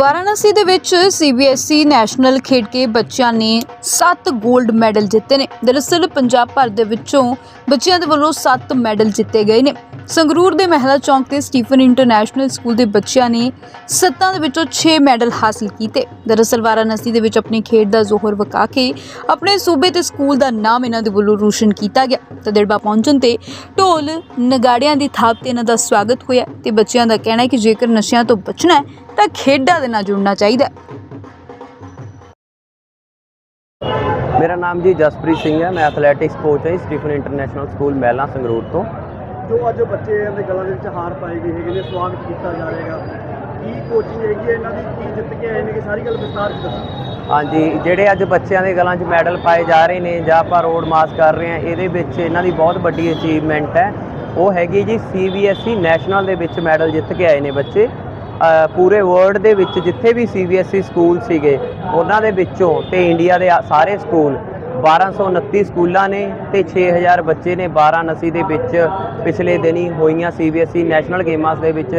ਵਾਰਾਣਸੀ ਦੇ ਵਿੱਚ CBSE national ਖੇਡ ਕੇ ਬੱਚਿਆਂ ਨੇ 7 골ਡ ਮੈਡਲ ਜਿੱਤੇ ਨੇ। ਦਰਅਸਲ ਪੰਜਾਬ ਭਰ ਦੇ ਵਿੱਚੋਂ ਬੱਚਿਆਂ ਦੇ ਵੱਲੋਂ 7 ਮੈਡਲ ਜਿੱਤੇ ਗਏ ਨੇ। ਸੰਗਰੂਰ ਦੇ ਮਹਿਲਾ ਚੌਂਕ ਤੇ ਸਟੀਫਨ ਇੰਟਰਨੈਸ਼ਨਲ ਸਕੂਲ ਦੇ ਬੱਚਿਆਂ ਨੇ ਸੱਤਾਂ ਦੇ ਵਿੱਚੋਂ 6 ਮੈਡਲ ਹਾਸਲ ਕੀਤੇ। ਦਰਅਸਲ ਵਾਰਾਣਸੀ ਦੇ ਵਿੱਚ ਆਪਣੀ ਖੇਡ ਦਾ ਜ਼ੋਹਰ ਵਕਾ ਕੇ ਆਪਣੇ ਸੂਬੇ ਤੇ ਸਕੂਲ ਦਾ ਨਾਮ ਇਹਨਾਂ ਦੇ ਵੱਲੋਂ ਰੋਸ਼ਨ ਕੀਤਾ ਗਿਆ। ਤੇ ਪਹੁੰਚਣ ਤੇ ਢੋਲ ਨਗਾੜਿਆਂ ਦੀ ਥਾਪ ਤੇ ਇਹਨਾਂ ਦਾ ਸਵਾਗਤ ਹੋਇਆ ਤੇ ਬੱਚਿਆਂ ਦਾ ਕਹਿਣਾ ਹੈ ਕਿ ਜੇਕਰ ਨਸ਼ਿਆਂ ਤੋਂ ਬਚਣਾ ਹੈ ਤਾਂ ਖੇਡਾਂ ਦੇ ਨਾਲ ਜੁੜਨਾ ਚਾਹੀਦਾ ਮੇਰਾ ਨਾਮ ਜੀ ਜਸਪ੍ਰੀਤ ਸਿੰਘ ਹੈ। ਮੈਂ ਐਥਲੈਟਿਕਸ ਕੋਚ ਹਾਂ ਸਟੀਫਨ ਇੰਟਰਨੈਸ਼ਨਲ ਸਕੂਲ ਮਹਿਲਾ ਸੰਗਰੂਰ ਤੋਂ। ਜੋ ਅੱਜ ਬੱਚੇ ਦੇ ਗਲਾਂ ਦੇ ਵਿੱਚ ਹਾਰ ਪਾਈ ਗਈ ਹੈਗੀ ਨੇ ਸਵਾਗਤ ਕੀਤਾ ਜਾ ਰਿਹਾਗਾ ਕੀ ਕੋਚਿੰਗ ਹੈਗੀ ਹੈ ਇਹਨਾਂ ਦੀ ਕੀ ਜਿੱਤ ਕੇ ਆਏ ਨੇ ਕਿ ਸਾਰੀ ਗੱਲ ਵਿਸਤਾਰ ਚ ਦੱਸੋ। ਹਾਂਜੀ ਜਿਹੜੇ ਅੱਜ ਬੱਚਿਆਂ ਦੇ ਗਲਾਂ 'ਚ ਮੈਡਲ ਪਾਏ ਜਾ ਰਹੇ ਨੇ ਜਾਂ ਆਪਾਂ ਰੋਡ ਮਾਰਚ ਕਰ ਰਹੇ ਹਾਂ ਇਹਦੇ ਵਿੱਚ ਇਹਨਾਂ ਦੀ ਬਹੁਤ ਵੱਡੀ ਅਚੀਵਮੈਂਟ ਹੈ। ਉਹ ਹੈਗੀ ਜੀ ਸੀਬੀਐਸਈ ਨੈਸ਼ਨਲ ਦੇ ਵਿੱਚ ਮੈਡਲ ਜਿੱਤ ਕੇ ਆਏ ਨੇ ਬੱਚੇ। ਪੂਰੇ ਵਰਲਡ ਦੇ ਵਿੱਚ ਜਿੱਥੇ ਵੀ ਸੀਬੀਐਸਈ ਸਕੂਲ ਸੀਗੇ, ਉਹਨਾਂ ਦੇ ਵਿੱਚੋਂ ਤੇ ਇੰਡੀਆ ਦੇ ਸਾਰੇ ਸਕੂਲ 1229 ਸਕੂਲਾਂ ਨੇ ਤੇ 6000 ਬੱਚੇ ਨੇ ਵਾਰਾਣਸੀ ਦੇ ਵਿੱਚ ਪਿਛਲੇ ਦਿਨੀ ਹੋਈਆਂ ਸੀਬੀਐਸਈ ਨੈਸ਼ਨਲ ਗੇਮਾਂ ਦੇ ਵਿੱਚ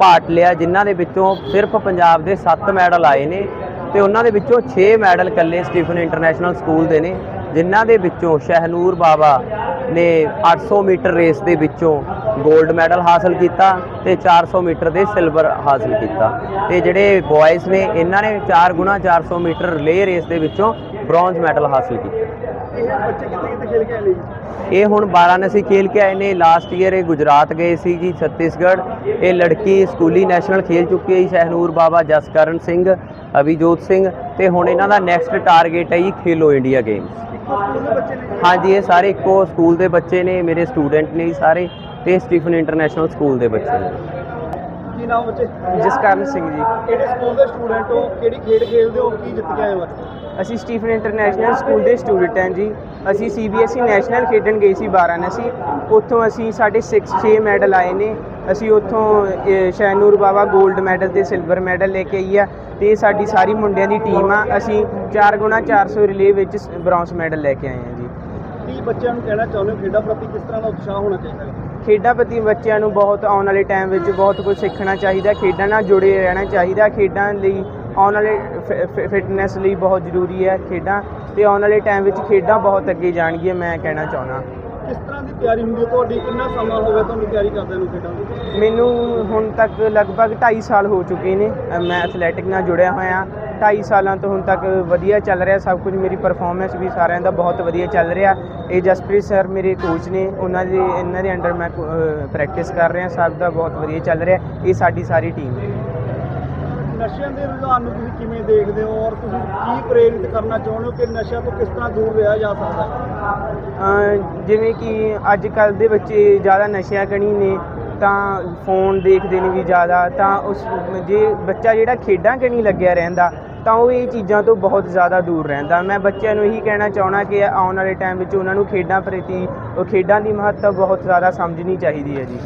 ਭਾਰਟ ਲਿਆ, ਜਿਨ੍ਹਾਂ ਦੇ ਵਿੱਚੋਂ ਸਿਰਫ ਪੰਜਾਬ ਦੇ 7 ਮੈਡਲ ਆਏ ਨੇ ਤੇ ਉਹਨਾਂ ਦੇ ਵਿੱਚੋਂ 6 ਮੈਡਲ ਕੱਲੇ ਸਟੀਫਨ ਇੰਟਰਨੈਸ਼ਨਲ ਸਕੂਲ ਦੇ ਨੇ, ਜਿਨ੍ਹਾਂ ਦੇ ਵਿੱਚੋਂ ਸ਼ਹਿਨੂਰ ਬਾਬਾ ਨੇ 800 ਮੀਟਰ ਰੇਸ ਦੇ ਵਿੱਚੋਂ 골ਡ ਮੈਡਲ ਹਾਸਲ ਕੀਤਾ ਤੇ 400 ਮੀਟਰ ਦੇ ਸਿਲਵਰ ਹਾਸਲ ਕੀਤਾ। ਤੇ ਜਿਹੜੇ ਬॉयਜ਼ ਨੇ, ਇਹਨਾਂ ਨੇ 4 ਗੁਣਾ 400 ਮੀਟਰ ਰਿਲੇ ਰੇਸ ਦੇ ਵਿੱਚੋਂ ਬ੍ਰੌਂਜ਼ ਮੈਡਲ ਹਾਸਲ ਕੀਤਾ। ਇਹ ਬੱਚੇ ਕਿੱਥੇ ਕਿੱਥੇ ਖੇਲ ਕੇ ਆਏ ਨੇ ਜੀ ਇਹ ਹੁਣ ਵਾਰਾਣਸੀ ਖੇਲ ਕੇ ਆਏ ਨੇ। ਲਾਸਟ ਈਅਰ ਇਹ ਗੁਜਰਾਤ ਗਏ ਸੀ ਜੀ, ਛੱਤੀਸਗੜ੍ਹ। ਇਹ ਲੜਕੀ ਸਕੂਲੀ ਨੈਸ਼ਨਲ ਖੇਲ ਚੁੱਕੀ ਹੈ ਜੀ, ਸ਼ਹਿਨੂਰ ਬਾਬਾ ਜਸਕਰਨ ਸਿੰਘ, ਅਭਿਜੋਤ ਸਿੰਘ। ਤੇ ਹੁਣ ਇਹਨਾਂ ਦਾ ਨੈਕਸਟ ਟਾਰਗੇਟ ਹੈ ਜੀ, ਖੇਲੋ ਇੰਡੀਆ ਗੇਮਸ ਹਾਂਜੀ, ਇਹ ਸਾਰੇ ਇੱਕੋ ਸਕੂਲ ਦੇ ਬੱਚੇ ਨੇ, ਮੇਰੇ ਸਟੂਡੈਂਟ ਨੇ ਜੀ ਸਾਰੇ। ਤੇ ਸਟੀਫਨ ਇੰਟਰਨੈਸ਼ਨਲ ਸਕੂਲ ਦੇ ਬੱਚੇ ਨੇ। ਕੀ ਨਾਮ ਬੱਚੇ? ਜਸਕਰਨ ਸਿੰਘ ਜੀ। ਕਿਹੜੇ ਸਕੂਲ ਦੇ ਸਟੂਡੈਂਟ ਹੋ? ਕਿਹੜੀ ਖੇਡ ਖੇਡਦੇ ਹੋ? ਕੀ ਜਿੱਤ ਕੇ ਆਏ ਹੋ ਅੱਜ? ਅਸੀਂ ਸਟੀਫਨ ਇੰਟਰਨੈਸ਼ਨਲ ਸਕੂਲ ਦੇ ਸਟੂਡੈਂਟ ਹਾਂ ਜੀ। ਅਸੀਂ ਸੀਬੀਐਸਈ ਨੈਸ਼ਨਲ ਖੇਡਣ ਗਏ ਸੀ ਵਾਰਾਣਸੀ ਉੱਥੋਂ ਅਸੀਂ ਸਾਡੇ 6 6 ਮੈਡਲ ਆਏ ਨੇ। ਅਸੀਂ ਉੱਥੋਂ ਅਹ, ਸ਼ੈਨੂਰ ਬਾਬਾ 골ਡ ਮੈਡਲ ਤੇ ਸਿਲਵਰ ਮੈਡਲ ਲੈ ਕੇ ਆਈ ਆ ਤੇ ਇਹ ਸਾਡੀ ਸਾਰੀ ਮੁੰਡਿਆਂ ਦੀ ਟੀਮ ਆ। ਅਸੀਂ 4 ਗੁਣਾ 400 ਰਿਲੇ ਵਿੱਚ ਬ੍ਰੌਂਜ਼ ਮੈਡਲ ਲੈ ਕੇ ਆਏ ਹਾਂ ਜੀ। ਕੀ ਬੱਚਿਆਂ ਨੂੰ ਕਹਿਣਾ ਚਾਹੁੰਦੇ ਹੋ? ਖੇਡਾਂ ਪ੍ਰਤੀ ਕਿਸ ਤਰ੍ਹਾਂ ਦਾ ਉਤਸ਼ਾਹ ਹੋਣਾ ਚਾਹੀਦਾ ਹੈ? ਖੇਡਾਂ ਪ੍ਰਤੀ ਬੱਚਿਆਂ ਨੂੰ ਬਹੁਤ ਆਉਣ ਵਾਲੇ ਟਾਈਮ ਵਿੱਚ ਬਹੁਤ ਕੁਝ ਸਿੱਖਣਾ ਚਾਹੀਦਾ ਖੇਡਾਂ ਨਾਲ ਜੁੜੇ ਰਹਿਣਾ ਚਾਹੀਦਾ ਖੇਡਾਂ ਲਈ ਆਉਣ ਵਾਲੇ ਫਿਟਨੈਸ ਲਈ ਬਹੁਤ ਜ਼ਰੂਰੀ ਹੈ ਖੇਡਾਂ ਤੇ ਆਉਣ ਵਾਲੇ ਟਾਈਮ ਵਿੱਚ ਖੇਡਾਂ ਬਹੁਤ ਅੱਗੇ ਜਾਣਗੀਆਂ ਮੈਂ ਕਹਿਣਾ ਚਾਹੁੰਦਾ। ਕਿਸ ਤਰ੍ਹਾਂ ਦੀ ਤਿਆਰੀ ਹੁੰਦੀ ਹੈ? ਤੁਹਾਡੀ ਕਿੰਨਾ ਸਮਾਂ ਹੋ ਗਿਆ ਤੁਹਾਨੂੰ ਤਿਆਰੀ ਕਰਦਿਆਂ ਨੂੰ ਖੇਡਾਂ ਦੀ? ਮੈਨੂੰ ਹੁਣ ਤੱਕ ਲਗਭਗ 2.5 ਸਾਲ ਹੋ ਚੁੱਕੇ ਨੇ ਮੈਂ ਐਥਲੈਟਿਕ ਨਾਲ ਜੁੜਿਆ ਹੋਇਆ। 2.5 ਸਾਲਾਂ ਤੋਂ ਹੁਣ ਤੱਕ ਵਧੀਆ ਚੱਲ ਰਿਹਾ ਸਭ ਕੁਝ ਮੇਰੀ ਪਰਫਾਰਮੈਂਸ ਵੀ ਸਾਰਿਆਂ ਦਾ ਬਹੁਤ ਵਧੀਆ ਚੱਲ ਰਿਹਾ। ਇਹ ਜਸਪ੍ਰੀਤ ਸਰ ਮੇਰੇ ਕੋਚ ਨੇ ਉਹਨਾਂ ਦੇ ਇਹਨਾਂ ਦੇ ਅੰਡਰ ਮੈਂ ਪ੍ਰੈਕਟਿਸ ਕਰ ਰਿਹਾ ਸਭ ਦਾ ਬਹੁਤ ਵਧੀਆ ਚੱਲ ਰਿਹਾ ਇਹ ਸਾਡੀ ਸਾਰੀ ਟੀਮ ਹੈ ਨਸ਼ਿਆਂ ਦੇ ਰੁਝਾਨ ਨੂੰ ਤੁਸੀਂ ਕਿਵੇਂ ਦੇਖਦੇ ਹੋ ਔਰ ਤੁਸੀਂ ਕੀ ਪ੍ਰੇਰਿਤ ਕਰਨਾ ਚਾਹੁੰਦੇ ਹੋ ਕਿ ਨਸ਼ਿਆਂ ਤੋਂ ਕਿਸ ਤਰ੍ਹਾਂ ਦੂਰ ਰਿਹਾ ਜਾ ਸਕਦਾ ਜਿਵੇਂ ਕਿ ਅੱਜ ਕੱਲ ਦੇ ਬੱਚੇ ਜ਼ਿਆਦਾ ਨਸ਼ਿਆਂ ਕਣੀ ਨੇ ਤਾਂ ਫੋਨ ਦੇਖਦੇ ਨੇ ਵੀ ਜ਼ਿਆਦਾ ਤਾਂ ਉਸ ਜੇ ਬੱਚਾ ਜਿਹੜਾ ਖੇਡਾਂ ਕਣੀ ਲੱਗਿਆ ਰਹਿੰਦਾ ਤਾਂ ਉਹ ਇਹ ਚੀਜ਼ਾਂ ਤੋਂ ਬਹੁਤ ਜ਼ਿਆਦਾ ਦੂਰ ਰਹਿੰਦਾ। ਮੈਂ ਬੱਚਿਆਂ ਨੂੰ ਇਹੀ ਕਹਿਣਾ ਚਾਹਣਾ ਕਿ ਆਉਣ ਵਾਲੇ ਟਾਈਮ ਵਿੱਚ ਉਹਨਾਂ ਨੂੰ ਖੇਡਾਂ ਪ੍ਰਤੀ ਉਹ ਖੇਡਾਂ ਦੀ ਮਹੱਤਤਾ ਬਹੁਤ ਜ਼ਿਆਦਾ ਸਮਝਣੀ ਚਾਹੀਦੀ ਹੈ ਜੀ।